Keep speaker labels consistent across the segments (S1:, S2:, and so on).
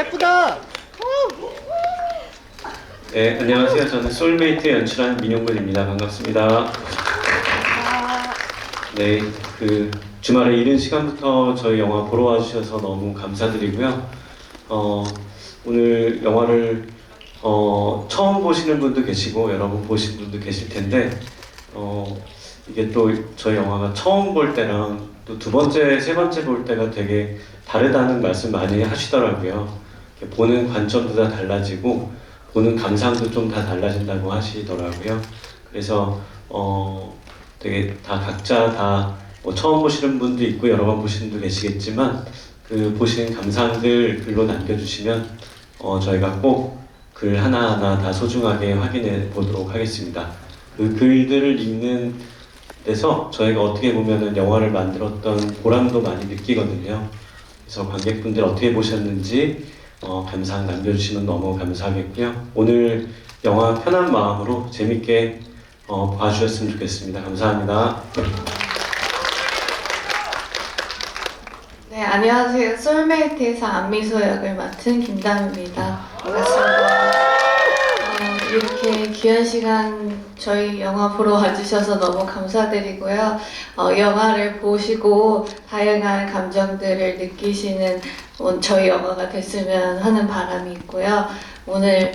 S1: 예쁘다.
S2: 네, 안녕하세요. 저는 솔메이트 연출한 민용근입니다. 반갑습니다. 네, 그 주말에 이른 시간부터 저희 영화 보러 와주셔서 너무 감사드리고요. 어, 오늘 영화를 어, 처음 보시는 분도 계시고 여러 번 보신 분도 계실 텐데 어, 이게 또 저희 영화가 처음 볼 때랑 또 두 번째, 세 번째 볼 때가 되게 다르다는 말씀 많이 하시더라고요. 보는 관점도 다 달라지고 보는 감상도 좀 다 달라진다고 하시더라고요. 그래서 어 되게 다 각자 다 뭐 처음 보시는 분도 있고 여러 번 보시는 분도 계시겠지만 그 보신 감상들 글로 남겨주시면 어 저희가 꼭 글 하나하나 다 소중하게 확인해 보도록 하겠습니다. 그 글들을 읽는 데서 저희가 어떻게 보면은 영화를 만들었던 보람도 많이 느끼거든요. 그래서 관객분들 어떻게 보셨는지 어, 감상 남겨주시면 너무 감사하겠고요. 오늘 영화 편한 마음으로 재밌게 어, 봐주셨으면 좋겠습니다. 감사합니다.
S3: 네, 안녕하세요. 솔메이트에서 안미소 역을 맡은 김담입니다. 반갑습니다. 어, 이렇게 귀한 시간 저희 영화 보러 와주셔서 너무 감사드리고요. 어, 영화를 보시고 다양한 감정들을 느끼시는 어, 저희 영화가 됐으면 하는 바람이 있고요. 오늘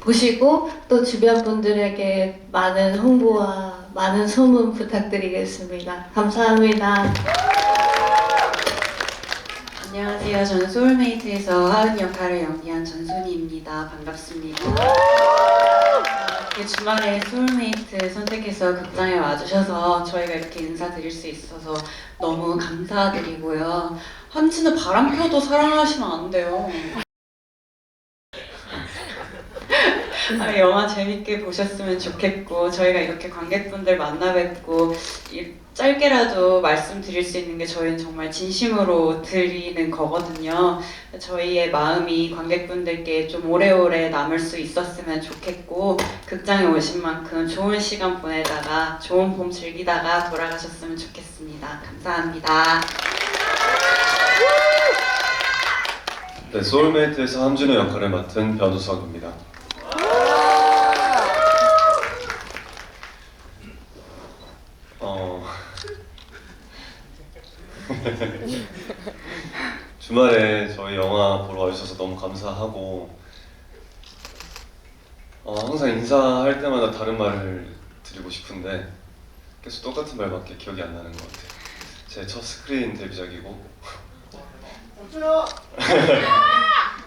S3: 보시고 또 주변 분들에게 많은 홍보와 많은 소문 부탁드리겠습니다. 감사합니다.
S4: 안녕하세요. 저는 소울메이트에서 하은 역할을 연기한 전순이입니다. 반갑습니다. 어, 이렇게 주말에 소울메이트 선택해서 극장에 와주셔서 저희가 이렇게 인사드릴 수 있어서 너무 감사드리고요. 한치는 바람 펴도 사랑하시면 안 돼요. 아, 영화 재밌게 보셨으면 좋겠고 저희가 이렇게 관객분들 만나 뵙고 이- 짧게라도 말씀드릴 수 있는 게 저희는 정말 진심으로 드리는 거거든요. 저희의 마음이 관객분들께 좀 오래오래 남을 수 있었으면 좋겠고 극장에 오신 만큼 좋은 시간 보내다가 좋은 봄 즐기다가 돌아가셨으면 좋겠습니다. 감사합니다.
S5: 네, 소울메이트에서 함준호 역할을 맡은 변우석입니다. 어... 주말에 저희 영화 보러 와주셔서 너무 감사하고 어, 항상 인사할 때마다 다른 말을 드리고 싶은데 계속 똑같은 말밖에 기억이 안 나는 것 같아요. 제 첫 스크린 데뷔작이고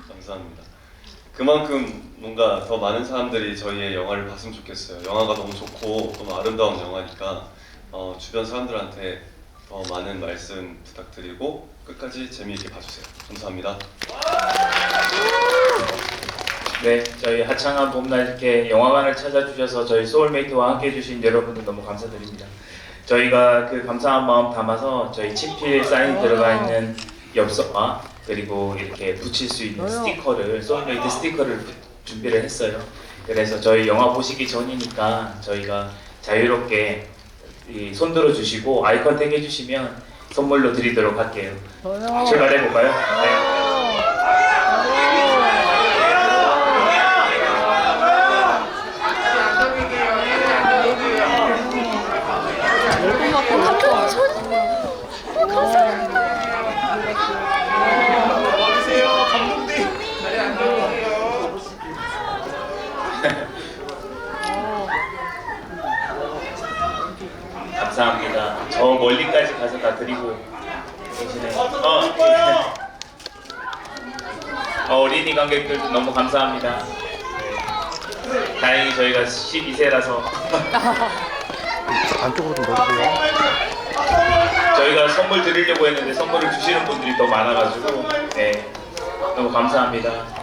S5: 감사합니다. 그만큼 뭔가 더 많은 사람들이 저희의 영화를 봤으면 좋겠어요. 영화가 너무 좋고 너무 아름다운 영화니까 어, 주변 사람들한테 더 많은 말씀 부탁드리고 끝까지 재미있게 봐주세요. 감사합니다.
S6: 네, 저희 하창한 봄날 이렇게 영화관을 찾아주셔서 저희 소울메이트와 함께 해주신 여러분들 너무 감사드립니다. 저희가 그 감사한 마음 담아서 저희 친필 사인이 들어가 있는 엽서와 그리고 이렇게 붙일 수 있는 스티커를 소울메이트 스티커를 부- 준비를 했어요. 그래서 저희 영화 보시기 전이니까 저희가 자유롭게 이 손들어 주시고 아이 컨택 해주시면 선물로 드리도록 할게요. 출발해 볼까요? 네. 감사합니다. 저 멀리까지 가서 다 드리고 계시네. 어, 어, 어린이 관객들도 너무 감사합니다. 네. 다행히 저희가 12세라서
S1: 안쪽으로 좀 넣어주세요.
S6: 저희가 선물 드리려고 했는데 선물을 주시는 분들이 더 많아가지고 네 너무 감사합니다.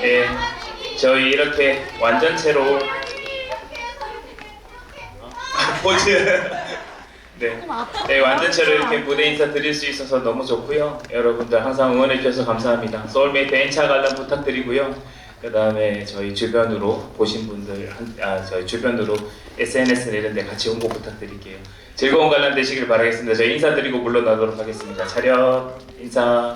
S6: 네, 저희 이렇게 완전체로 어? 포즈 네, 네 완전체로 이렇게 무대 인사 드릴 수 있어서 너무 좋고요. 여러분들 항상 응원해 주셔서 감사합니다. 소울메이트 N차 관람 부탁드리고요. 그 다음에 저희 주변으로 보신 분들, 한, 아, 저희 주변으로 SNS 이런 데 같이 홍보 부탁드릴게요. 즐거운 관람 되시길 바라겠습니다. 저희 인사드리고 물러나도록 하겠습니다. 차렷, 인사.